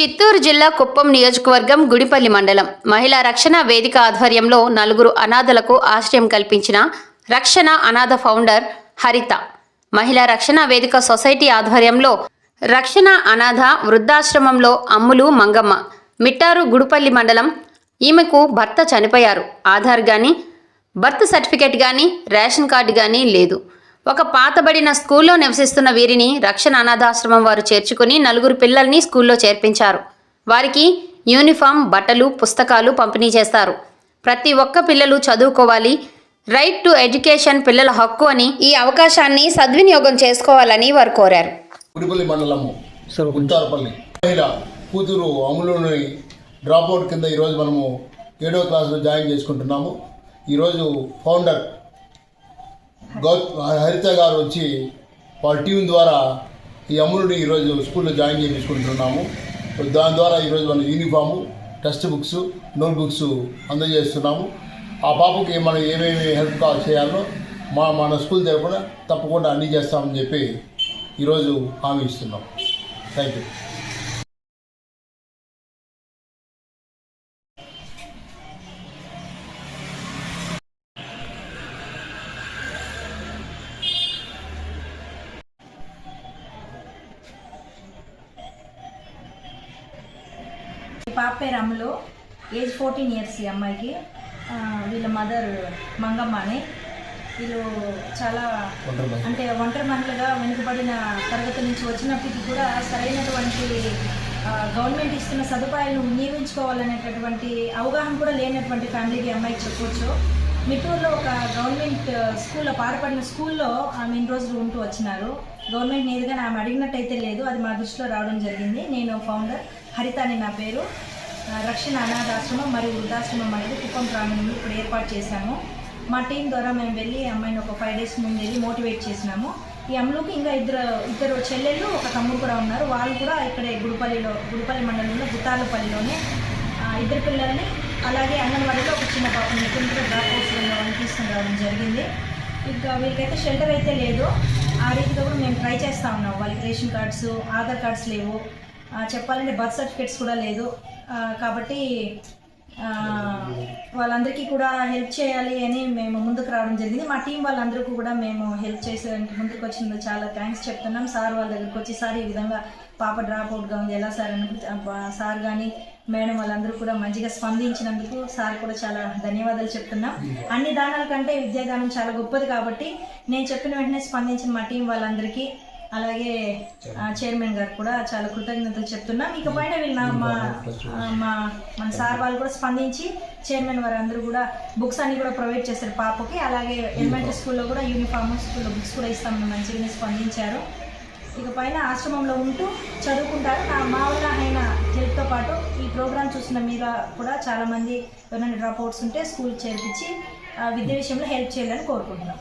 చిత్తూరు జిల్లా కుప్పం నియోజకవర్గం గుడిపల్లి మండలం. మహిళా రక్షణ వేదిక ఆధ్వర్యంలో నలుగురు అనాథలకు ఆశ్రయం కల్పించిన రక్షణ అనాథ ఫౌండర్ హరిత. మహిళా రక్షణ వేదిక సొసైటీ ఆధ్వర్యంలో రక్షణ అనాథ వృద్ధాశ్రమంలో అమ్ములు మంగమ్మ. మిట్టారు గుడిపల్లి మండలం. ఈమెకు భర్త చనిపోయారు. ఆధార్ కానీ బర్త్ సర్టిఫికేట్ కానీ రేషన్ కార్డు కానీ లేదు. ఒక పాతబడిన స్కూల్లో నివసిస్తున్న వీరిని రక్షణ అనాథాశ్రమం వారు చేర్చుకుని నలుగురు పిల్లల్ని స్కూల్లో చేర్పించారు. వారికి యూనిఫామ్ బట్టలు పుస్తకాలు పంపిణీ చేస్తారు. ప్రతి ఒక్క పిల్లలు చదువుకోవాలి. రైట్ టు ఎడ్యుకేషన్ పిల్లల హక్కు అని ఈ అవకాశాన్ని సద్వినియోగం చేసుకోవాలని వారు కోరారు. మండలము కూతురు అమలుని డ్రాప్ అవుట్ కింద ఈరోజు మనము ఏడవ క్లాసులో జాయిన్ చేసుకుంటున్నాము. ఈరోజు ఫౌండర్ గౌ హరిత గారు వచ్చి వాళ్ళ టీం ద్వారా ఈ అమలుని ఈరోజు స్కూల్లో జాయిన్ చేయించుకుంటున్నాము. దాని ద్వారా ఈరోజు మన uniform text books note books అందజేస్తున్నాము. ఆ పాపకి మనం ఏమేమి హెల్ప్ కాల్ చేయాలో మా మన స్కూల్ తరపున తప్పకుండా అన్నీ చేస్తామని చెప్పి ఈరోజు హామీ ఇస్తున్నాం. థ్యాంక్ యూ పాప పేరు అమ్ములు ఏజ్ ఫోర్టీన్ ఇయర్స్ ఈ అమ్మాయికి. వీళ్ళ మదర్ మంగమ్మ అని. వీళ్ళు చాలా. అంటే ఒంటరి మహిళగా వెనుకబడిన తరగతి నుంచి వచ్చినప్పటికీ కూడా సరైనటువంటి గవర్నమెంట్ ఇస్తున్న సదుపాయాలను వినియోగించుకోవాలనేటటువంటి అవగాహన కూడా లేనటువంటి ఫ్యామిలీకి అమ్మాయికి చెప్పొచ్చు. మిట్టూరులో ఒక గవర్నమెంట్ స్కూల్లో పాడపడిన స్కూల్లో ఆమె ఇన్ని రోజులు ఉంటూ వచ్చినారు. గవర్నమెంట్ నేరుగా ఆమె అడిగినట్టయితే లేదు అది మా దృష్టిలో రావడం జరిగింది. నేను ఫౌండర్ హరిత అని నా పేరు. రక్షణ అనాథాశ్రమం మరియు వృద్ధాశ్రమం అనేది కుప్పం ప్రాంగణంలో ఇప్పుడు ఏర్పాటు చేశాము. మా టీం ద్వారా మేము వెళ్ళి అమ్మాయిని ఒక ఫైవ్ డేస్ ముందు వెళ్ళి మోటివేట్ చేసినాము. ఈ అమ్మలోకి ఇంకా ఇద్దరు ఇద్దరు చెల్లెళ్ళు ఒక తమ్ముడు కూడా ఉన్నారు. వాళ్ళు కూడా ఇక్కడే గుడిపల్లిలో గుడిపల్లి మండలంలో గుత్తార్లపల్లిలోనే ఇద్దరు పిల్లల్ని అలాగే అంగన్వాడీలో ఒక చిన్న పాప ఎక్కడ డ్రాప్ హౌస్లో వాళ్ళని రావడం జరిగింది. ఇంకా వీళ్ళకైతే షెల్టర్ అయితే లేదు. ఆ రీతిలో కూడా మేము ట్రై చేస్తూ ఉన్నాం. వాళ్ళకి రేషన్ కార్డ్స్ ఆధార్ కార్డ్స్ లేవు. చెప్పాలంటే బర్త్ సర్టిఫికేట్స్ కూడా లేదు. కాబట్టి వాళ్ళందరికీ కూడా హెల్ప్ చేయాలి అని మేము ముందుకు రావడం జరిగింది. మా టీం వాళ్ళందరికీ కూడా మేము హెల్ప్ చేసేదానికి ముందుకు వచ్చినందుకు చాలా థ్యాంక్స్ చెప్తున్నాం. సార్ వాళ్ళ దగ్గరికి వచ్చి సార్ ఈ విధంగా పాప డ్రాప్ అవుట్గా ఉంది. ఎలా సార్? అని సార్ కానీ మేడం వాళ్ళందరూ కూడా మంచిగా స్పందించినందుకు సార్ కూడా చాలా ధన్యవాదాలు చెప్తున్నాం. అన్ని దానాల కంటే విద్యాదానం చాలా గొప్పది కాబట్టి నేను చెప్పిన వెంటనే స్పందించిన మా టీం వాళ్ళందరికీ అలాగే చైర్మన్ గారు కూడా చాలా కృతజ్ఞతలు చెప్తున్నాం. ఇకపైన వీళ్ళు మా మా మన సార్ వాళ్ళు కూడా స్పందించి చైర్మన్ వారు అందరూ కూడా బుక్స్ అన్ని కూడా ప్రొవైడ్ చేశారు పాపకి. అలాగే ఎలిమెంటరీ స్కూల్లో కూడా యూనిఫామ్ స్కూల్లో బుక్స్ కూడా ఇస్తామని మంచిగానే స్పందించారు. ఇక పైన ఆశ్రమంలో ఉంటూ చదువుకుంటారు. నా మామూలు ఆయన హెల్ప్తో పాటు ఈ ప్రోగ్రామ్ చూసిన మీద కూడా చాలామంది ఎవరైనా డ్రాప్ అవుట్స్ ఉంటే స్కూల్ చేర్పించి ఆ, విద్య విషయంలో హెల్ప్ చేయాలని కోరుకుంటున్నాం.